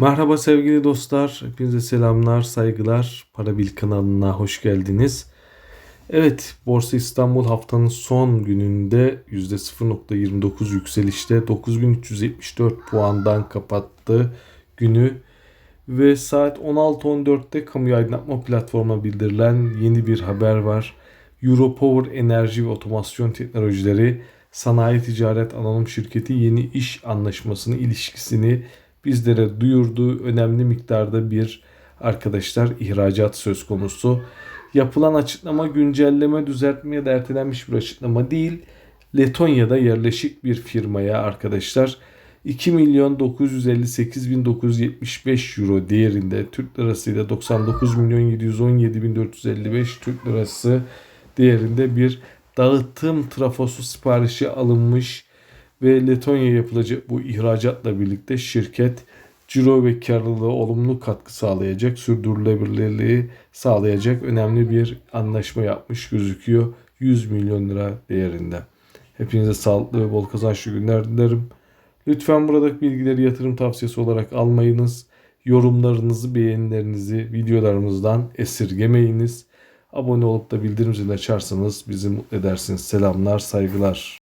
Merhaba sevgili dostlar. Hepinize selamlar, saygılar. Para Bil kanalına hoş geldiniz. Evet, Borsa İstanbul haftanın son gününde %0.29 yükselişte 9374 puandan kapattı günü ve saat 16.14'te kamu aydınlatma platformuna bildirilen yeni bir haber var. Europower Enerji ve Otomasyon Teknolojileri Sanayi Ticaret Anonim Şirketi yeni iş anlaşmasını ilişkisini bizlere duyurdu. Önemli miktarda bir arkadaşlar ihracat söz konusu. Yapılan açıklama güncelleme, düzeltme ya da ertelenmiş bir açıklama değil. Letonya'da yerleşik bir firmaya arkadaşlar 2 milyon 958 bin 975 euro değerinde Türk lirasıyla 99 milyon 717 bin 455 Türk lirası değerinde bir dağıtım trafosu siparişi alınmış ve Letonya yapılacak bu ihracatla birlikte şirket ciro ve karlılığı olumlu katkı sağlayacak, sürdürülebilirliği sağlayacak önemli bir anlaşma yapmış gözüküyor. 100 milyon lira değerinde. Hepinize sağlıklı ve bol kazançlı günler dilerim. Lütfen buradaki bilgileri yatırım tavsiyesi olarak almayınız. Yorumlarınızı, beğenilerinizi videolarımızdan esirgemeyiniz. Abone olup da bildirim zilini açarsanız bizi mutlu edersiniz. Selamlar, saygılar.